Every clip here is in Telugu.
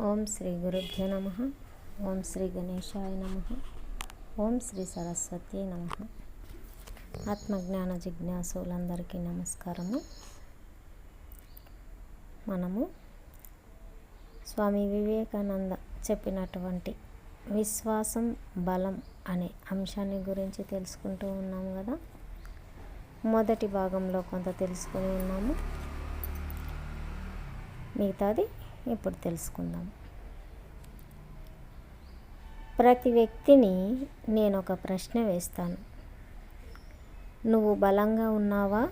ఓం శ్రీ గురుభ్యో నమ. ఓం శ్రీ గణేశాయ నమ. ఓం శ్రీ సరస్వతి నమ. ఆత్మజ్ఞాన జిజ్ఞాసులందరికీ నమస్కారము. మనము స్వామి వివేకానంద చెప్పినటువంటి విశ్వాసం బలం అనే అంశాన్ని గురించి తెలుసుకుంటూ ఉన్నాము కదా. మొదటి భాగంలో కొంత తెలుసుకొని ఉన్నాము. మిగతాది ఇప్పుడు తెలుసుకుందాం. ప్రతి వ్యక్తిని నేను ఒక ప్రశ్న వేస్తాను. నువ్వు బలంగా ఉన్నావా?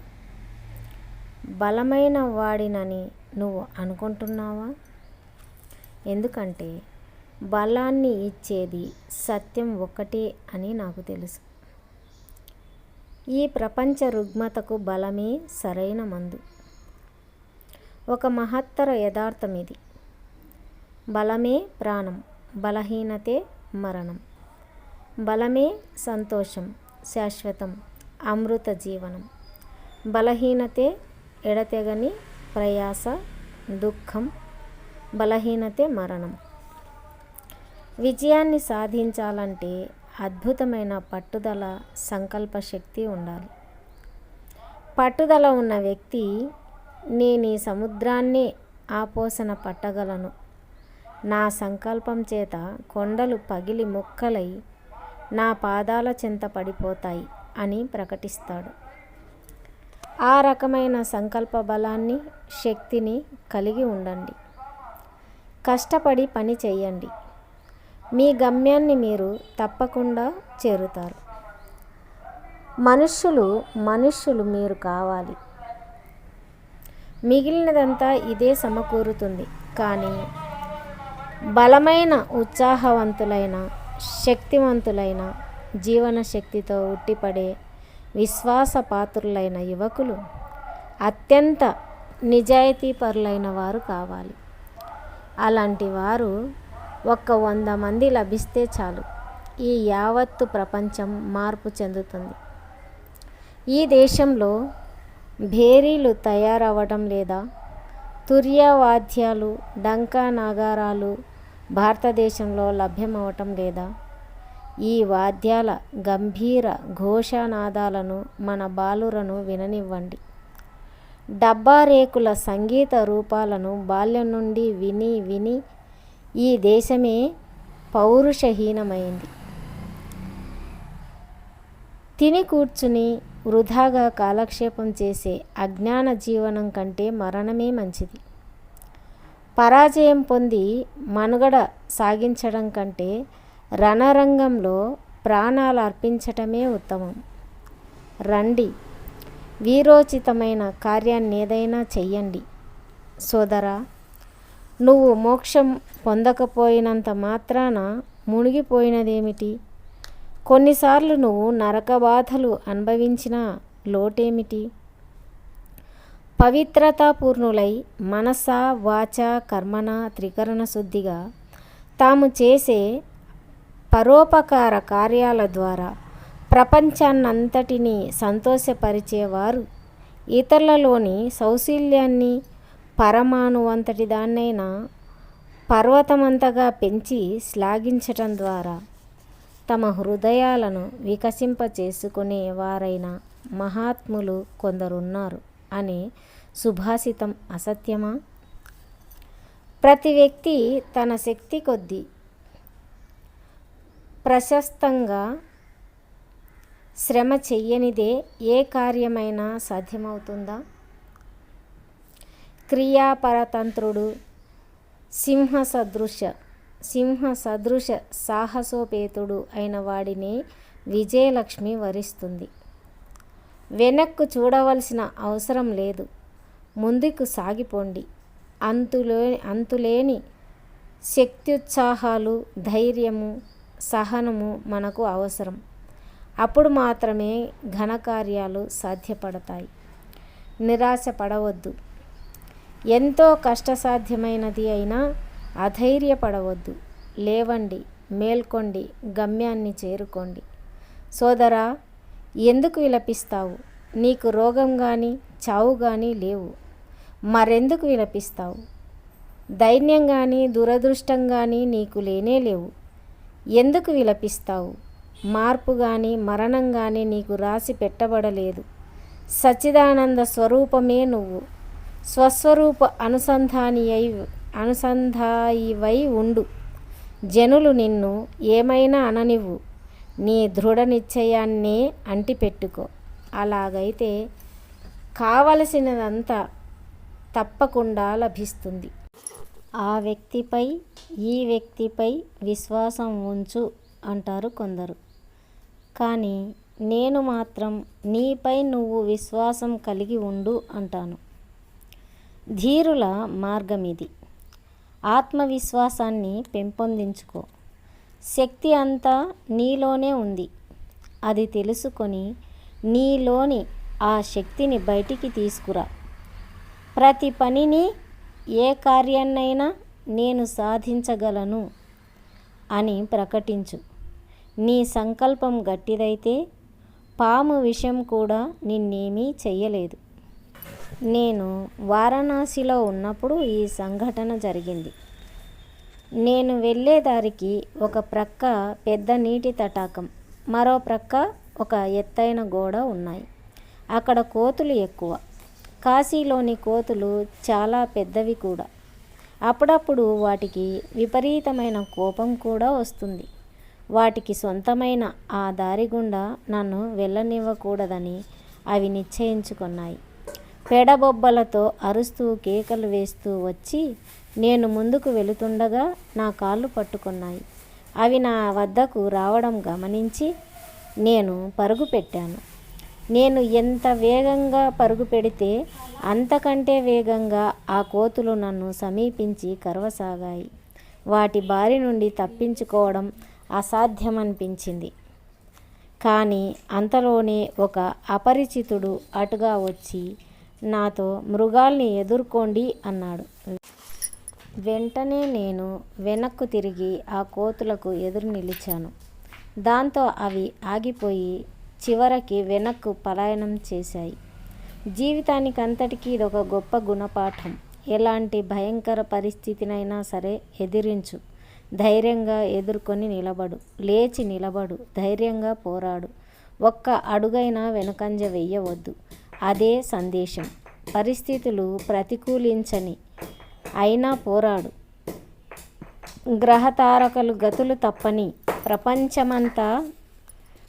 బలమైన వాడినని నువ్వు అనుకుంటున్నావా? ఎందుకంటే బలాన్ని ఇచ్చేది సత్యం ఒక్కటే అని నాకు తెలుసు. ఈ ప్రపంచ రుగ్మతకు బలమే సరైన మందు. ఒక మహత్తర యథార్థం ఇది. బలమే ప్రాణం బలహీనతే మరణం. బలమే సంతోషం శాశ్వతం అమృత జీవనం. బలహీనతే ఎడతెగని ప్రయాస దుఃఖం బలహీనతే మరణం. విజయాన్ని సాధించాలంటే అద్భుతమైన పట్టుదల సంకల్ప శక్తి ఉండాలి. పట్టుదల ఉన్న వ్యక్తి నేను సముద్రాన్ని ఆపోసన పట్టగలను. నా సంకల్పం చేత కొండలు పగిలి ముక్కలై నా పాదాల చెంత పడిపోతాయి అని ప్రకటిస్తాడు. ఆ రకమైన సంకల్ప బలాన్ని శక్తిని కలిగి ఉండండి. కష్టపడి పని చేయండి. మీ గమ్యాన్ని మీరు తప్పకుండా చేరుతారు. మనుష్యులు మనుష్యులు మీరు కావాలి. మిగిలినదంతా ఇదే సమకూరుతుంది. కానీ బలమైన ఉత్సాహవంతులైన శక్తివంతులైన జీవన శక్తితో ఉట్టిపడే విశ్వాస పాత్రులైన యువకులు అత్యంత నిజాయితీపరులైన వారు కావాలి. అలాంటి వారు ఒక్క వంద మంది లభిస్తే చాలు. ఈ యావత్తు ప్రపంచం మార్పు చెందుతుంది. ఈ దేశంలో భేరీలు తయారవ్వడం లేదా? తుర్యవాద్యాలు డంకా నాగారాలు భారతదేశంలో లభ్యమవటం లేదా? ఈ వాద్యాల గంభీర ఘోషనాదాలను మన బాలురను విననివ్వండి. డబ్బా రేకుల సంగీత రూపాలను బాల్యం నుండి విని విని ఈ దేశమే పౌరుషహీనమైంది. తిని కూర్చుని వృధాగా కాలక్షేపం చేసే అజ్ఞాన జీవనం కంటే మరణమే మంచిది. పరాజయం పొంది మనుగడ సాగించడం కంటే రణరంగంలో ప్రాణాలు అర్పించటమే ఉత్తమం. రండి వీరోచితమైన కార్యాన్ని ఏదైనా చెయ్యండి. సోదరా నువ్వు మోక్షం పొందకపోయినంత మాత్రాన మునిగిపోయినదేమిటి? కొన్నిసార్లు నువ్వు నరక బాధలు అనుభవించిన లోటేమిటి? పవిత్రతాపూర్ణులై మనస వాచ కర్మణ త్రికరణ శుద్ధిగా తాము చేసే పరోపకార కార్యాల ద్వారా ప్రపంచాన్నంతటినీ సంతోషపరిచేవారు. ఇతరులలోని సౌశీల్యాన్ని పరమాణువంతటి దాన్నైనా పర్వతమంతగా పెంచి శ్లాఘించటం ద్వారా తమ హృదయాలను వికసింపచేసుకునే వారైన మహాత్ములు కొందరున్నారు అనే సుభాషితం అసత్యమా? ప్రతి వ్యక్తి తన శక్తి కొద్దీ ప్రశస్తంగా శ్రమ చెయ్యనిదే ఏ కార్యమైనా సాధ్యమవుతుందా? క్రియాపరతంత్రుడు సింహ సదృశ సింహ సదృశ సాహసోపేతుడు అయిన వాడిని విజయలక్ష్మి వరిస్తుంది. వెనక్కు చూడవలసిన అవసరం లేదు. ముందుకు సాగిపోండి. అంతులే అంతులేని శక్త్యుత్సాహాలు ధైర్యము సహనము మనకు అవసరం. అప్పుడు మాత్రమే ఘనకార్యాలు సాధ్యపడతాయి. నిరాశ పడవద్దు ఎంతో కష్టసాధ్యమైనది అయినా అధైర్యపడవద్దు. లేవండి మేల్కొండి గమ్యాన్ని చేరుకోండి. సోదరా ఎందుకు విలపిస్తావు? నీకు రోగం కానీ చావు కానీ లేవు. మరెందుకు విలపిస్తావు? దైన్యం కానీ దురదృష్టం కానీ నీకు లేనే లేవు. ఎందుకు విలపిస్తావు? మార్పు కానీ మరణం కానీ నీకు రాసి పెట్టబడలేదు. సచ్చిదానంద స్వరూపమే నువ్వు. స్వస్వరూప అనుసంధాని అయి అనుసంధాయివై ఉండు. జనులు నిన్ను ఏమైనా అననివ్వు. నీ దృఢ నిశ్చయాన్నే అంటిపెట్టుకో. అలాగైతే కావలసినదంతా తప్పకుండా లభిస్తుంది. ఆ వ్యక్తిపై ఈ వ్యక్తిపై విశ్వాసం ఉంచు అంటారు కొందరు. కానీ నేను మాత్రం నీపై నువ్వు విశ్వాసం కలిగి ఉండు అంటాను. ధీరుల మార్గం ఇది ఆత్మవిశ్వాసాన్ని పెంపొందించుకో. శక్తి అంతా నీలోనే ఉంది. అది తెలుసుకొని నీలోని ఆ శక్తిని బయటికి తీసుకురా. ప్రతి పనిని ఏ కార్యాన్నైనా నేను సాధించగలను అని ప్రకటించు. నీ సంకల్పం గట్టిదైతే పాము విషయం కూడా నిన్నేమీ చెయ్యలేదు. నేను వారణాసిలో ఉన్నప్పుడు ఈ సంఘటన జరిగింది. నేను వెళ్ళే దారికి ఒక ప్రక్క పెద్ద నీటి తటాకం మరో ప్రక్క ఒక ఎత్తైన గోడ ఉన్నాయి. అక్కడ కోతులు ఎక్కువ. కాశీలోని కోతులు చాలా పెద్దవి కూడా. అప్పుడప్పుడు వాటికి విపరీతమైన కోపం కూడా వస్తుంది. వాటికి సొంతమైన ఆ దారి గుండా నన్ను వెళ్ళనివ్వకూడదని అవి నిశ్చయించుకున్నాయి. పెడబొబ్బలతో అరుస్తూ కేకలు వేస్తూ వచ్చి నేను ముందుకు వెళుతుండగా నా కాళ్ళు పట్టుకున్నాయి. అవి నా వద్దకు రావడం గమనించి నేను పరుగు పెట్టాను. నేను ఎంత వేగంగా పరుగు పెడితే అంతకంటే వేగంగా ఆ కోతులు నన్ను సమీపించి కరవసాగాయి. వాటి బారి నుండి తప్పించుకోవడం అసాధ్యమనిపించింది. కానీ అంతలోనే ఒక అపరిచితుడు అటుగా వచ్చి నాతో మృగాల్ని ఎదుర్కోండి అన్నాడు. వెంటనే నేను వెనక్కు తిరిగి ఆ కోతులకు ఎదురు నిలిచాను. దాంతో అవి ఆగిపోయి చివరికి వెనక్కు పలాయనం చేశాయి. జీవితానికంతటికీ ఇదొక గొప్ప గుణపాఠం. ఎలాంటి భయంకర పరిస్థితినైనా సరే ఎదిరించు. ధైర్యంగా ఎదుర్కొని నిలబడు. లేచి నిలబడు. ధైర్యంగా పోరాడు. ఒక్క అడుగైనా వెనుకంజ వెయ్యవద్దు. అదే సందేశం. పరిస్థితులు ప్రతికూలించని అయినా పోరాడు. గ్రహతారకలు గతులు తప్పని ప్రపంచమంతా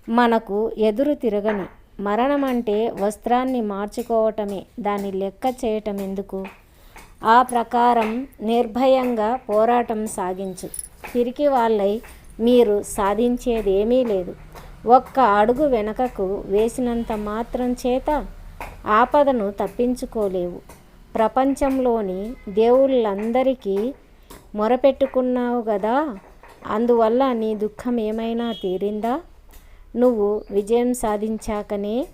మనకు ఎదురు తిరగని మరణం అంటే వస్త్రాన్ని మార్చుకోవటమే దాన్ని లెక్క చేయటం ఎందుకు ఆ ప్రకారం నిర్భయంగా పోరాటం సాగించు. తిరిగి వాళ్ళై మీరు సాధించేదేమీ లేదు. ఒక్క అడుగు వెనకకు వేసినంత మాత్రం చేత ఆపదను తప్పించుకోలేవు. ప్రపంచంలోని దేవుళ్ళందరికీ మొరపెట్టుకున్నావు కదా అందువల్ల నీ దుఃఖం ఏమైనా తీరిందా? నువ్వు విజయం సాధించాకనే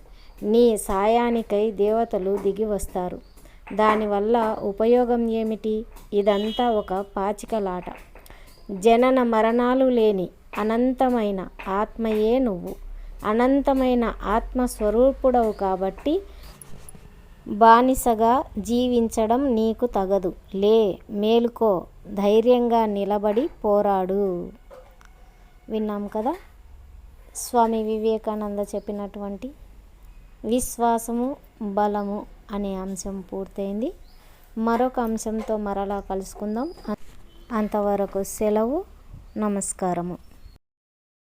నీ సాయానికై దేవతలు దిగి వస్తారు. దానివల్ల ఉపయోగం ఏమిటి? ఇదంతా ఒక పాచికలాట. జనన మరణాలు లేని అనంతమైన ఆత్మయే నువ్వు. అనంతమైన ఆత్మస్వరూపుడవు కాబట్టి బానిసగా జీవించడం నీకు తగదు. లే మేలుకో. ధైర్యంగా నిలబడి పోరాడు. విన్నాం కదా? స్వామి వివేకానంద చెప్పినటువంటి విశ్వాసము బలము అనే అంశం పూర్తయింది. మరొక అంశంతో మరలా కలుసుకుందాం. అంతవరకు సెలవు నమస్కారము.